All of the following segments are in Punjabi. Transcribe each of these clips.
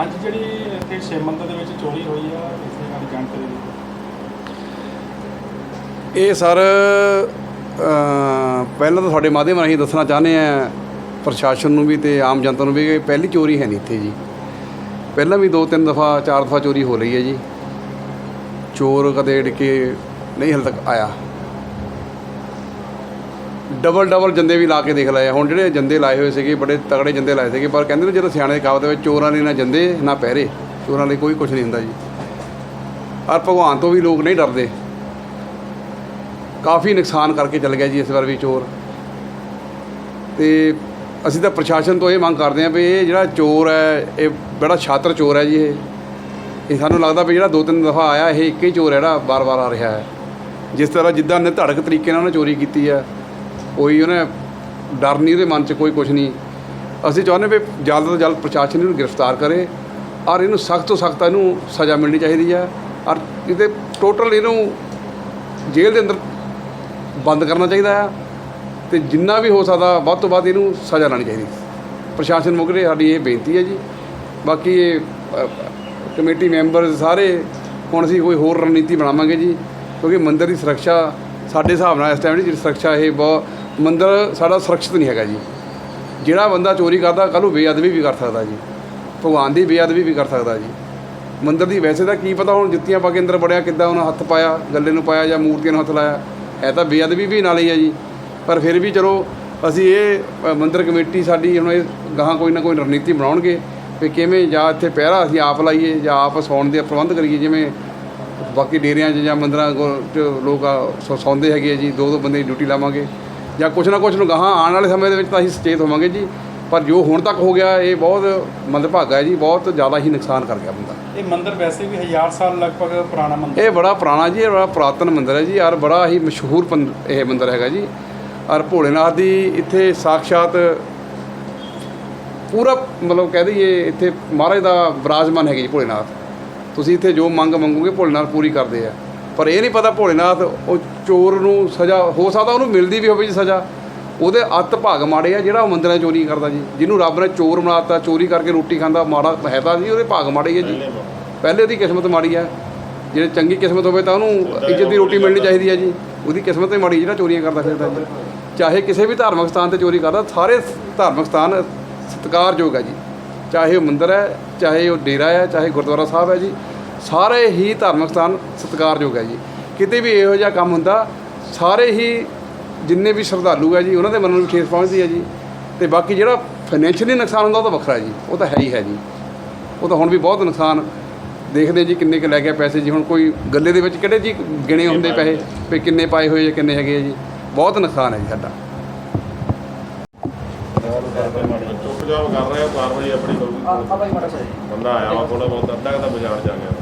ਹਾਂਜੀ, ਜਿਹੜੀ ਇੱਥੇ ਸ਼ਿਵ ਮੰਦਰ ਦੇ ਵਿੱਚ ਚੋਰੀ ਹੋਈ ਆ ਇਸ ਬਾਰੇ ਜਾਣਕਾਰੀ ਦਿਓ। ਇਹ ਸਰ ਪਹਿਲਾਂ ਤਾਂ ਤੁਹਾਡੇ ਮਾਧਿਅਮ ਰਾਹੀਂ ਦੱਸਣਾ ਚਾਹੁੰਦੇ ਆ ਪ੍ਰਸ਼ਾਸਨ ਨੂੰ ਵੀ ਤੇ ਆਮ ਜਨਤਾ ਨੂੰ ਵੀ ਕਿ ਪਹਿਲੀ ਚੋਰੀ ਹੈ ਨਹੀਂ ਇੱਥੇ ਜੀ। ਪਹਿਲਾਂ ਵੀ ਦੋ ਤਿੰਨ ਦਫਾ, ਚਾਰ ਦਫਾ ਚੋਰੀ ਹੋ ਰਹੀ ਹੈ ਜੀ। ਚੋਰ ਕਦੇ ਡਿੱਕੇ ਨਹੀਂ ਹਲ ਤੱਕ ਆਇਆ। ਡਬਲ ਡਬਲ ਜੰਦੇ ਵੀ ਲਾ ਕੇ ਦੇਖ ਲਏ ਹੁਣ ਜਿਹੜੇ ਜੰਦੇ ਲਾਏ ਹੋਏ ਸੀਗੇ, ਬੜੇ ਤਗੜੇ ਜੰਦੇ ਲਾਏ ਸੀਗੇ, ਪਰ ਕਹਿੰਦੇ ਨੇ ਜਦੋਂ ਸਿਆਣੇ ਦੇ ਕਹਾਵਤ ਵਿੱਚ ਚੋਰਾਂ ਲਈ ਨਾ ਜੰਦੇ, ਨਾ ਪਹਿਰੇ, ਚੋਰਾਂ ਲਈ ਕੋਈ ਕੁਝ ਨਹੀਂ ਹੁੰਦਾ ਜੀ। ਔਰ ਭਗਵਾਨ ਤੋਂ ਵੀ ਲੋਕ ਨਹੀਂ ਡਰਦੇ। ਕਾਫੀ ਨੁਕਸਾਨ ਕਰਕੇ ਚੱਲ ਗਿਆ ਜੀ ਇਸ ਵਾਰ ਵੀ ਚੋਰ। ਤੇ ਅਸੀਂ ਤਾਂ ਪ੍ਰਸ਼ਾਸਨ ਤੋਂ ਇਹ ਮੰਗ ਕਰਦੇ ਹਾਂ ਵੀ ਇਹ ਜਿਹੜਾ ਚੋਰ ਹੈ, ਇਹ ਬੜਾ ਛਾਤਰ ਚੋਰ ਹੈ ਜੀ ਇਹ। ਇਹ ਸਾਨੂੰ ਲੱਗਦਾ ਵੀ ਜਿਹੜਾ ਦੋ ਤਿੰਨ ਦਫਾ ਆਇਆ, ਇਹ ਇੱਕ ਹੀ ਚੋਰ ਹੈ ਜਿਹੜਾ ਬਾਰ-ਬਾਰ ਆ ਰਿਹਾ ਹੈ। ਜਿਸ ਤਰ੍ਹਾਂ ਜਿੱਦਾਂ ਨਿਧੜਕ ਤਰੀਕੇ ਨਾਲ ਉਹਨੇ ਚੋਰੀ ਕੀਤੀ ਹੈ। ਕੋਈ ਉਹਨੇ ਡਰ ਨਹੀਂ ਉਹਦੇ ਮਨ 'ਚ, ਕੋਈ ਕੁਝ ਨਹੀਂ। ਅਸੀਂ ਚਾਹੁੰਦੇ ਵੀ ਜਲਦ ਤੋਂ ਜਲਦ ਪ੍ਰਸ਼ਾਸਨ ਇਹਨੂੰ ਗ੍ਰਿਫਤਾਰ ਕਰੇ ਔਰ ਇਹਨੂੰ ਸਖਤ ਤੋਂ ਸਖਤ ਇਹਨੂੰ ਸਜ਼ਾ ਮਿਲਣੀ ਚਾਹੀਦੀ ਹੈ ਔਰ ਇਹਦੇ ਟੋਟਲ ਇਹਨੂੰ ਜੇਲ੍ਹ ਦੇ ਅੰਦਰ ਬੰਦ ਕਰਨਾ ਚਾਹੀਦਾ ਆ ਤੇ ਜਿੰਨਾ ਵੀ ਹੋ ਸਕਦਾ ਵੱਧ ਤੋਂ ਵੱਧ ਇਹਨੂੰ ਸਜ਼ਾ ਲੈਣੀ ਚਾਹੀਦੀ। ਪ੍ਰਸ਼ਾਸਨ ਮੁਕਰੇ, ਸਾਡੀ ਇਹ ਬੇਨਤੀ ਹੈ ਜੀ। ਬਾਕੀ ਇਹ ਕਮੇਟੀ ਮੈਂਬਰ ਸਾਰੇ, ਹੁਣ ਅਸੀਂ ਕੋਈ ਹੋਰ ਰਣਨੀਤੀ ਬਣਾਵਾਂਗੇ ਜੀ, ਕਿਉਂਕਿ ਮੰਦਰ ਦੀ ਸੁਰੱਖਿਆ ਸਾਡੇ ਹਿਸਾਬ ਨਾਲ ਇਸ ਟਾਈਮ ਦੀ ਜਿਹੜੀ ਸੁਰੱਖਿਆ ਇਹ ਬਹੁਤ ਮੰਦਰ ਸਾਡਾ ਸੁਰੱਖਿਅਤ ਨਹੀਂ ਹੈਗਾ ਜੀ। ਜਿਹੜਾ ਬੰਦਾ ਚੋਰੀ ਕਰਦਾ, ਕੱਲ੍ਹ ਨੂੰ ਬੇਅਦਬੀ ਵੀ ਕਰ ਸਕਦਾ ਜੀ। ਭਗਵਾਨ ਦੀ ਬੇਅਦਬੀ ਵੀ ਕਰ ਸਕਦਾ ਜੀ। ਮੰਦਰ ਦੀ ਵੈਸੇ ਤਾਂ ਕੀ ਪਤਾ ਹੁਣ ਜੁੱਤੀਆਂ ਪਾ ਕੇ ਅੰਦਰ ਬੜਿਆ ਕਿੱਦਾਂ ਉਹਨਾਂ ਹੱਥ ਪਾਇਆ, ਗੱਲੇ ਨੂੰ ਪਾਇਆ ਜਾਂ ਮੂਰਤੀਆਂ ਨੂੰ ਹੱਥ ਲਾਇਆ। ਇਹ ਤਾਂ ਬੇਅਦਬੀ ਵੀ ਨਾਲ ਹੀ ਹੈ ਜੀ। ਪਰ ਫਿਰ ਵੀ ਚਲੋ, ਅਸੀਂ ਇਹ ਮੰਦਰ ਕਮੇਟੀ ਸਾਡੀ ਹੁਣ ਇਹ ਗਾਹਾਂ ਕੋਈ ਨਾ ਕੋਈ ਰਣਨੀਤੀ ਬਣਾਉਣਗੇ ਵੀ ਕਿਵੇਂ ਜਾਂ ਇੱਥੇ ਪਹਿਰਾ ਅਸੀਂ ਆਪ ਲਾਈਏ ਜਾਂ ਆਪ ਸੌਣ ਦੇ ਪ੍ਰਬੰਧ ਕਰੀਏ, ਜਿਵੇਂ ਬਾਕੀ ਡੇਰਿਆਂ 'ਚ ਜਾਂ ਮੰਦਰਾਂ ਕੋਲ 'ਚ ਲੋਕ ਸੌ- ਸੌਂਦੇ ਹੈਗੇ ਆ ਜੀ ਦੋ ਦੋ ਬੰਦੇ ਦੀ ਡਿਊਟੀ ਲਾਵਾਂਗੇ। ਜਾਂ ਕੁਛ ਨਾ ਕੁਛ ਨੂੰ ਗਾਹਾਂ ਆਉਣ ਵਾਲੇ ਸਮੇਂ ਦੇ ਵਿੱਚ ਤਾਂ ਅਸੀਂ ਸੁਚੇਤ ਹੋਵਾਂਗੇ ਜੀ। ਪਰ ਜੋ ਹੁਣ ਤੱਕ ਹੋ ਗਿਆ ਇਹ ਬਹੁਤ ਮੰਦਭਾਗਾ ਹੈ ਜੀ ਬਹੁਤ ਜ਼ਿਆਦਾ ਹੀ ਨੁਕਸਾਨ ਕਰ ਗਿਆ ਬੰਦਾ। ਇਹ ਮੰਦਿਰ ਵੈਸੇ ਵੀ ਹਜ਼ਾਰ ਸਾਲ ਲਗਭਗ ਪੁਰਾਣਾ ਮੰਦਿਰ ਇਹ ਬੜਾ ਪੁਰਾਣਾ ਜੀ ਇਹ ਬੜਾ ਪੁਰਾਤਨ ਮੰਦਿਰ ਹੈ ਜੀ ਔਰ ਬੜਾ ਹੀ ਮਸ਼ਹੂਰ ਇਹ ਮੰਦਿਰ ਹੈਗਾ ਜੀ। ਔਰ ਭੋਲੇਨਾਥ ਦੀ ਇੱਥੇ ਸਾਖਸ਼ਾਤ ਪੂਰਾ ਮਤਲਬ ਕਹਿ ਦਈਏ ਇੱਥੇ ਮਹਾਰਾਜ ਦਾ ਵਿਰਾਜਮਾਨ ਹੈਗੇ ਜੀ ਭੋਲੇਨਾਥ। ਤੁਸੀਂ ਇੱਥੇ ਜੋ ਮੰਗ ਮੰਗੋਗੇ ਭੋਲੇਨਾਥ ਪੂਰੀ ਕਰਦੇ ਆ। ਪਰ ਇਹ ਨਹੀਂ ਪਤਾ ਭੋਲੇਨਾਥ ਉਹ ਚੋਰ ਨੂੰ ਸਜ਼ਾ ਹੋ ਸਕਦਾ ਉਹਨੂੰ ਮਿਲਦੀ ਵੀ ਹੋਵੇ ਜੀ ਸਜ਼ਾ। ਉਹਦੇ ਅੱਤ ਭਾਗ ਮਾੜੇ ਆ ਜਿਹੜਾ ਉਹ ਮੰਦਿਰਾਂ 'ਚ ਚੋਰੀ ਕਰਦਾ ਜੀ। ਜਿਹਨੂੰ ਰੱਬ ਨੇ ਚੋਰ ਬਣਾਤਾ ਚੋਰੀ ਕਰਕੇ ਰੋਟੀ ਖਾਂਦਾ ਮਾੜਾ ਹੈ ਤਾਂ ਜੀ ਉਹਦੇ ਭਾਗ ਮਾੜੇ ਹੀ ਆ ਜੀ। ਪਹਿਲੇ ਉਹਦੀ ਕਿਸਮਤ ਮਾੜੀ ਆ। ਜਿਹੜੇ ਚੰਗੀ ਕਿਸਮਤ ਹੋਵੇ ਤਾਂ ਉਹਨੂੰ ਇੱਜ਼ਤ ਦੀ ਰੋਟੀ ਮਿਲਣੀ ਚਾਹੀਦੀ ਹੈ ਜੀ। ਉਹਦੀ ਕਿਸਮਤ ਹੀ ਮਾੜੀ ਜਿਹੜਾ ਚੋਰੀਆਂ ਕਰਦਾ ਫਿਰਦਾ ਜੀ। ਚਾਹੇ ਕਿਸੇ ਵੀ ਧਾਰਮਿਕ ਸਥਾਨ ਤੇ ਚੋਰੀ ਕਰਦਾ ਸਾਰੇ ਧਾਰਮਿਕ ਸਥਾਨ ਸਤਿਕਾਰਯੋਗ ਹੈ ਜੀ। ਚਾਹੇ ਉਹ ਮੰਦਿਰ ਹੈ ਚਾਹੇ ਉਹ ਡੇਰਾ ਹੈ ਚਾਹੇ ਗੁਰਦੁਆਰਾ ਸਾਹਿਬ ਹੈ ਜੀ। ਸਾਰੇ ਹੀ ਧਾਰਮਿਕ ਸਥਾਨ ਸਤਿਕਾਰਯੋਗ ਹੈ ਜੀ। ਕਿਤੇ ਵੀ ਇਹੋ ਜਿਹਾ ਕੰਮ ਹੁੰਦਾ ਸਾਰੇ ਹੀ ਜਿੰਨੇ ਵੀ ਸ਼ਰਧਾਲੂ ਹੈ ਜੀ ਉਹਨਾਂ ਦੇ ਮਨ ਨੂੰ ਵੀ ਠੇਸ ਪਹੁੰਚਦੀ ਹੈ ਜੀ। ਤੇ ਬਾਕੀ ਜਿਹੜਾ ਫਾਈਨੈਂਸ਼ੀਅਲੀ ਨੁਕਸਾਨ ਹੁੰਦਾ ਉਹ ਤਾਂ ਵੱਖਰਾ ਜੀ। ਉਹ ਤਾਂ ਹੈ ਹੀ ਹੈ ਜੀ। ਉਹ ਤਾਂ ਹੁਣ ਵੀ ਬਹੁਤ ਨੁਕਸਾਨ ਦੇਖਦੇ ਜੀ ਕਿੰਨੇ ਕੁ ਲੈ ਗਿਆ ਪੈਸੇ ਜੀ। ਹੁਣ ਕੋਈ ਗੱਲੇ ਦੇ ਵਿੱਚ ਕਿਹੜੇ ਜੀ ਗਿਣੇ ਹੁੰਦੇ ਪੈਸੇ? ਵੀ ਕਿੰਨੇ ਪਾਏ ਹੋਏ ਜਾਂ ਕਿੰਨੇ ਹੈਗੇ ਜੀ। ਬਹੁਤ ਨੁਕਸਾਨ ਹੈ ਜੀ ਸਾਡਾ। ਚੁੱਪ ਜਾਪ ਕਰ ਰਹੇ ਆ ਕਾਰਵਾਈ ਆਪਣੀ ਕਰੂਗੀ ਆ ਭਾਈ ਮਾੜਾ ਸਹੀ ਬੰਦਾ ਆਇਆ ਵਾ ਥੋੜਾ ਬਹੁਤ ਅੱਧਾ ਤਾਂ ਬਾਜ਼ਾਰ ਜਾ ਗਿਆ।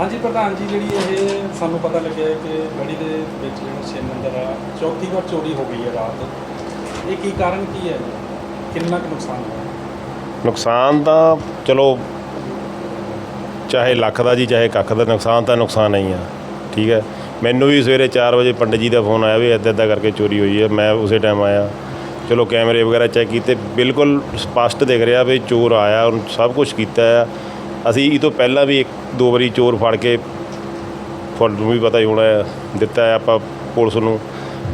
ਹਾਂਜੀ, ਪ੍ਰਧਾਨ ਜੀ, ਜਿਹੜੀ ਇਹ ਸਾਨੂੰ ਪਤਾ ਲੱਗਿਆ ਹੈ ਕਿ ਗੜੀ ਦੇ ਵਿੱਚ ਜਿਹੜਾ ਸ਼ਿਵ ਮੰਦਿਰ ਆ ਚੌਥੀ ਵਾਰ ਚੋਰੀ ਹੋ ਗਈ ਹੈ ਰਾਤ। ਇਹ ਕੀ ਕਾਰਨ ਕੀ ਹੈ? ਕਿੰਨਾ ਕੁ ਨੁਕਸਾਨ ਹੋਇਆ? ਨੁਕਸਾਨ ਤਾਂ ਚਲੋ, ਚਾਹੇ ਲੱਖ ਦਾ ਜੀ, ਚਾਹੇ ਕੱਖ ਦਾ, ਨੁਕਸਾਨ ਤਾਂ ਨੁਕਸਾਨ ਹੀ ਆ। ਠੀਕ ਹੈ? ਮੈਨੂੰ ਵੀ ਸਵੇਰੇ 4 ਵਜੇ ਪੰਡਿਤ ਜੀ ਦਾ ਫੋਨ ਆਇਆ ਵੀ ਇੱਦਾਂ ਇੱਦਾਂ ਕਰਕੇ ਚੋਰੀ ਹੋਈ ਹੈ। ਮੈਂ ਉਸੇ ਟਾਈਮ ਆਇਆ। ਚਲੋ ਕੈਮਰੇ ਵਗੈਰਾ ਚੈੱਕ ਕੀਤੇ, ਬਿਲਕੁਲ ਸਪਸ਼ਟ ਦਿਖ ਰਿਹਾ ਵੀ ਚੋਰ ਆਇਆ ਉਹਨੂੰ ਸਭ ਕੁਝ ਕੀਤਾ ਆ। ਅਸੀਂ ਇਹ ਤੋਂ ਪਹਿਲਾਂ ਵੀ ਇੱਕ, ਦੋ ਵਾਰੀ ਚੋਰ ਫੜ ਕੇ ਤੁਹਾਨੂੰ ਵੀ ਪਤਾ ਹੀ ਹੋਣਾ ਦਿੱਤਾ ਹੈ ਆਪਾਂ ਪੁਲਿਸ ਨੂੰ।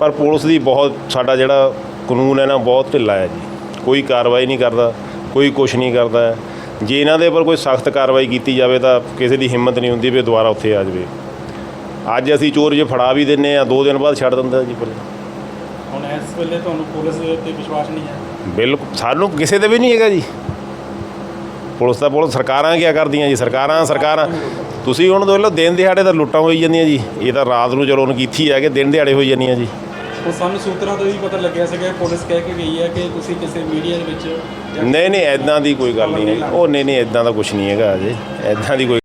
ਪਰ ਪੁਲਿਸ ਦੀ ਬਹੁਤ, ਸਾਡਾ ਜਿਹੜਾ ਕਾਨੂੰਨ ਹੈ ਨਾ, ਬਹੁਤ ਢਿੱਲਾ ਹੈ ਜੀ। ਕੋਈ ਕਾਰਵਾਈ ਨਹੀਂ ਕਰਦਾ, ਕੋਈ ਕੁਝ ਨਹੀਂ ਕਰਦਾ। ਜੇ ਇਹਨਾਂ ਦੇ ਉੱਪਰ ਕੋਈ ਸਖਤ ਕਾਰਵਾਈ ਕੀਤੀ ਜਾਵੇ ਤਾਂ ਕਿਸੇ ਦੀ ਹਿੰਮਤ ਨਹੀਂ ਹੁੰਦੀ ਵੀ ਦੁਬਾਰਾ ਉੱਥੇ ਆ ਜਾਵੇ। ਅੱਜ ਅਸੀਂ ਚੋਰ ਜੇ ਫੜਾ ਵੀ ਦਿੰਨੇ ਆ, ਦੋ ਦਿਨ ਬਾਅਦ ਛੱਡ ਦਿੰਦਾ ਜੀ ਪੁਲਿਸ। ਹੁਣ ਇਸ ਵੇਲੇ ਤੁਹਾਨੂੰ ਪੁਲਿਸ ਤੇ ਵਿਸ਼ਵਾਸ ਨਹੀਂ ਹੈ। ਬਿਲਕੁਲ ਸਾਨੂੰ ਕਿਸੇ ਤੇ ਵੀ ਨਹੀਂ ਹੈਗਾ ਜੀ। ਪੁਲਿਸ ਤਾਂ ਪੁਲਿਸ ਸਰਕਾਰਾਂ ਕੀ ਕਰਦੀਆਂ ਜੀ? ਸਰਕਾਰਾਂ ਸਰਕਾਰਾਂ। ਤੁਸੀਂ ਹੁਣ ਦੇਖ ਲਓ ਦਿਨ ਦਿਹਾੜੇ ਤਾਂ ਲੁੱਟਾਂ ਹੋਈ ਜਾਂਦੀਆਂ ਜੀ। ਇਹ ਤਾਂ ਰਾਤ ਨੂੰ ਚਲੋ ਉਹਨੂੰ ਕੀਤੀ ਹੈ ਕਿ ਦਿਨ ਦਿਹਾੜੇ ਹੋਈ ਜਾਂਦੀਆਂ ਜੀ। ਉਹ ਸਾਨੂੰ ਸੂਤਰਾਂ ਤੋਂ ਵੀ ਪਤਾ ਲੱਗਿਆ ਸੀਗਾ ਪੁਲਿਸ ਕਹਿ ਕੇ ਗਈ ਹੈ ਕਿ ਤੁਸੀਂ ਕਿਸੇ ਮੀਡੀਆ ਦੇ ਵਿੱਚ ਨਹੀਂ ਨਹੀਂ ਐਦਾਂ ਦੀ ਕੋਈ ਗੱਲ ਨਹੀਂ ਹੈ। ਉਹ ਨਹੀਂ ਨਹੀਂ ਐਦਾਂ ਦਾ ਕੁਝ ਨਹੀਂ ਹੈਗਾ ਅਜੇ। ਐਦਾਂ ਦੀ ਕੋਈ